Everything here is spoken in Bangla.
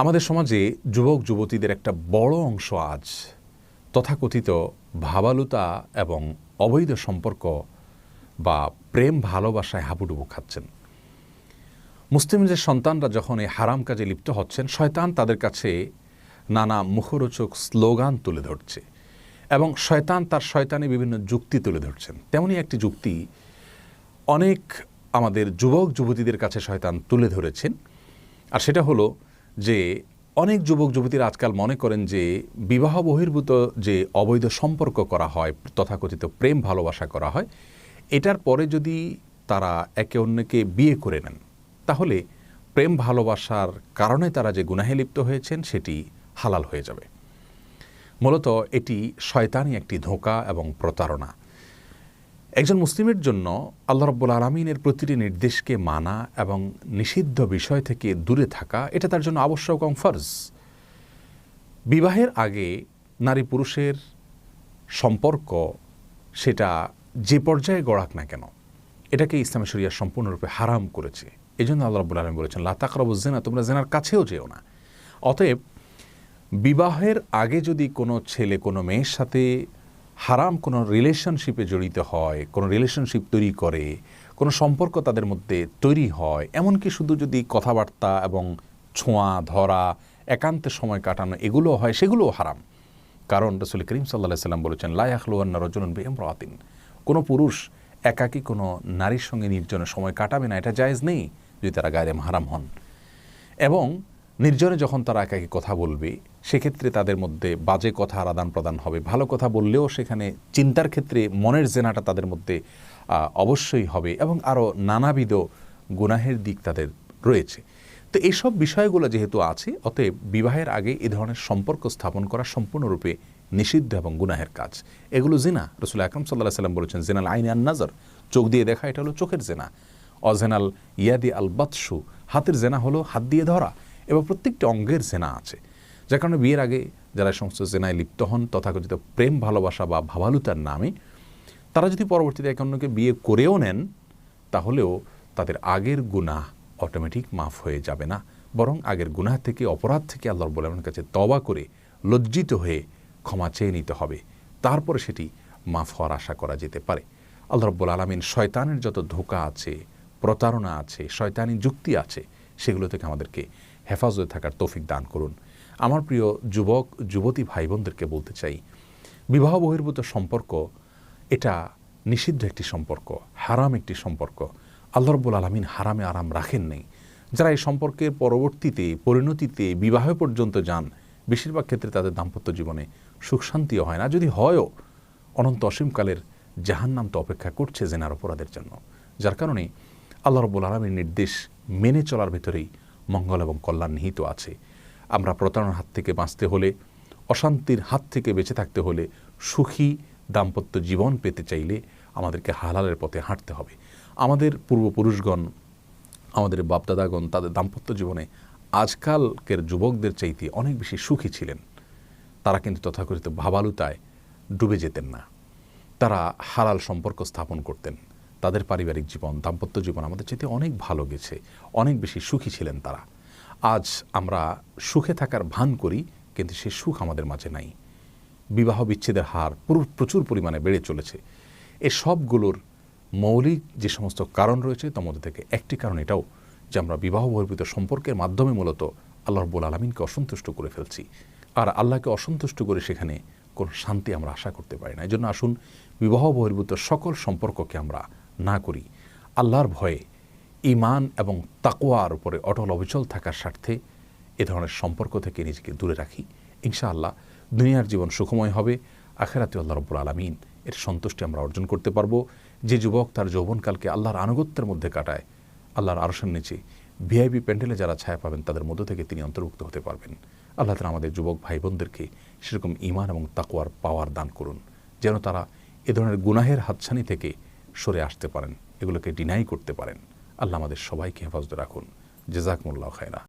আমাদের সমাজে যুবক, যুবতীদের একটা বড় অংশ আজ তথাকথিত ভাবালুতা এবং অবৈধ সম্পর্ক বা প্রেম ভালোবাসায় হাবুডুবু খাচ্ছেন। মুসলিমদের সন্তানরা যখন এই হারাম কাজে লিপ্ত হচ্ছেন, শয়তান তাদের কাছে নানা মুখরোচক স্লোগান তুলে ধরছে এবং শয়তান তার শয়তানে বিভিন্ন যুক্তি তুলে ধরছেন। তেমনই একটি যুক্তি অনেক আমাদের যুবক, যুবতীদের কাছে শয়তান তুলে ধরেছেন। আর সেটা হলো যে অনেক যুবক, যুবতীরা আজকাল মনে করেন যে বিবাহ বহির্ভূত যে অবৈধ সম্পর্ক করা হয়, তথাকথিত প্রেম ভালোবাসা করা হয়, এটার পরে যদি তারা একে অন্যকে বিয়ে করে নেন, তাহলে প্রেম ভালোবাসার কারণে তারা যে গুনাহে লিপ্ত হয়েছেন, সেটি হালাল হয়ে যাবে। মূলত এটি শয়তানি একটি ধোঁকা এবং প্রতারণা। একজন মুসলিমের জন্য আল্লাহ রব্বুল আলমিনের প্রতিটি নির্দেশকে মানা এবং নিষিদ্ধ বিষয় থেকে দূরে থাকা, এটা তার জন্য আবশ্যক এবং ফরজ। বিবাহের আগে নারী পুরুষের সম্পর্ক সেটা যে পর্যায়ে গড়াক না কেন, এটাকে ইসলাম শরিয়া সম্পূর্ণরূপে হারাম করেছে। এই জন্য আল্লাহ রব্বুল আলম বলেছেন লাতাকরব জেনা তোমরা জেনার কাছেও যেও না। অতএব বিবাহের আগে যদি কোনো ছেলে, কোনো মেয়ের সাথে হারাম কোনো রিলেশনশিপে জড়িত হয়, কোনো রিলেশনশিপ তৈরি করে, কোনো সম্পর্ক তাদের মধ্যে তৈরি হয়, এমনকি শুধু যদি কথাবার্তা এবং ছোঁয়া, ধরা, একান্তে সময় কাটানো এগুলো হয়, সেগুলোও হারাম। কারণ রসুল করিম সাল্লাহ সাল্লাম বলেছেন লায়াখলুয়ান্না রজনুন বেহমরাতিন কোনো পুরুষ একাকী কোনো নারীর সঙ্গে নির্জনে সময় কাটাবে না, এটা জায়েজ নেই যদি তারা গায়ে হারাম হন। এবং নির্জনে যখন তারা একাকি কথা বলবে, সেক্ষেত্রে তাদের মধ্যে বাজে কথা আদান প্রদান হবে। ভালো কথা বললেও সেখানে চিন্তার ক্ষেত্রে মনের জেনাটা তাদের মধ্যে অবশ্যই হবে এবং আরও নানাবিধ গুনাহের দিক তাদের রয়েছে। তো এইসব বিষয়গুলো যেহেতু আছে, অতএব বিবাহের আগে এ ধরনের সম্পর্ক স্থাপন করা সম্পূর্ণরূপে নিষিদ্ধ এবং গুনাহের কাজ। এগুলো জেনা। রসুল আকরম সাল্লাহ সাল্লাম বলেছেন, জেনাল আইন আন নাজর। চোখ দিয়ে দেখা, এটা হলো চোখের জেনা। অজেনাল ইয়াদি আল বাতসু। হাতের জেনা হলো হাত দিয়ে ধরা। এবং প্রত্যেকটি অঙ্গের জেনা আছে। যার কারণে বিয়ের আগে যারা সমস্ত জেনায় লিপ্ত হন, তথাকথিত প্রেম, ভালোবাসা বা ভাবালুতার নামে, তারা যদি পরবর্তীতে একে অন্যকে বিয়ে করেও নেন, তাহলেও তাদের আগের গুনাহ অটোমেটিক মাফ হয়ে যাবে না। বরং আগের গুনাহ থেকে, অপরাধ থেকে আল্লাহর বলের কাছে তবা করে লজ্জিত হয়ে ক্ষমা চেয়ে নিতে হবে। তারপরে সেটি মাফ হওয়ার আশা করা যেতে পারে। আল্লাহ রব্বুল আলমিন শয়তানের যত ধোকা আছে, প্রতারণা আছে, শয়তানি যুক্তি আছে, সেগুলো থেকে আমাদেরকে হেফাজতে থাকার তৌফিক দান করুন। আমার প্রিয় যুবক, যুবতী ভাই বোনদেরকে বলতে চাই, বিবাহ বহির্ভূত সম্পর্ক, এটা নিষিদ্ধ একটি সম্পর্ক, হারাম একটি সম্পর্ক। আল্লাহ রব্বুল আলমিন হারামে আরাম রাখেন নেই। যারা এই সম্পর্কের পরবর্তীতে, পরিণতিতে, বিবাহ পর্যন্ত যান, বেশিরভাগ ক্ষেত্রে তাদের দাম্পত্য জীবনে সুখ শান্তিও হয় না। যদি হয়ও, অনন্ত অসীমকালের জাহান্নাম তো অপেক্ষা করছে জেনার অপরাধের জন্য। যার কারণে আল্লাহ রব্বুল আলমীর নির্দেশ মেনে চলার ভেতরেই মঙ্গল এবং কল্যাণ নিহিত আছে। আমরা প্রতারণার হাত থেকে বাঁচতে হলে, অশান্তির হাত থেকে বেঁচে থাকতে হলে, সুখী দাম্পত্য জীবন পেতে চাইলে আমাদেরকে হালালের পথে হাঁটতে হবে। আমাদের পূর্বপুরুষগণ, আমাদের বাপদাদাগণ, তাদের দাম্পত্য জীবনে আজকালকের যুবকদের চাইতে অনেক বেশি সুখী ছিলেন। তারা কিন্তু তথাকথিত ভাবালুতায় ডুবে যেতেন না। তারা হালাল সম্পর্ক স্থাপন করতেন। তাদের পারিবারিক জীবন, দাম্পত্য জীবন আমাদের চাইতে অনেক ভালো গেছে, অনেক বেশি সুখী ছিলেন তারা। আজ আমরা সুখে থাকার ভান করি, কিন্তু সে সুখ আমাদের মাঝে নাই। বিবাহ বিচ্ছেদের হার প্রচুর পরিমাণে বেড়ে চলেছে। এ সবগুলোর মৌলিক যে সমস্ত কারণ রয়েছে, তার মধ্যে থেকে একটি কারণ এটাও যে আমরা বিবাহ বহির্ভূত সম্পর্কের মাধ্যমে মূলত আল্লাহ রব্বুল আলমিনকে অসন্তুষ্ট করে ফেলছি। আর আল্লাহকে অসন্তুষ্ট করে সেখানে কোনো শান্তি আমরা আশা করতে পারি না। এই জন্য আসুন বিবাহ বহির্ভূত সকল সম্পর্ককে আমরা না করি। আল্লাহর ভয়ে ইমান এবং তাকোয়ার উপরে অটল অবিচল থাকার স্বার্থে এ ধরনের সম্পর্ক থেকে নিজেকে দূরে রাখি। ইনশাআল্লাহ দুনিয়ার জীবন সুখময় হবে। আখেরাতে আল্লাহ রব্বুল আলমিন এর সন্তুষ্টি আমরা অর্জন করতে পারব। যে যুবক তার যৌবনকালকে আল্লাহর আনুগত্যের মধ্যে কাটায়, আল্লাহর আরশের নিচে ভিআইপি প্যান্ডেলে যারা ছায়া পাবেন তাদের মধ্য থেকে তিনি অন্তর্ভুক্ত হতে পারবেন। আল্লাহ তালা আমাদের যুবক ভাই বোনদেরকে সেরকম ইমান এবং তাকুয়ার পাওয়ার দান করুন। যেন তারা এ ধরনের গুনাহের হাতছানি থেকে সরে আসতে পারেন এগুলোকে ডিনাই করতে পারেন। আল্লাহ আমাদের সবাইকে হেফাজত রাখুন। জেজাকমুল্লাহ খায়রা।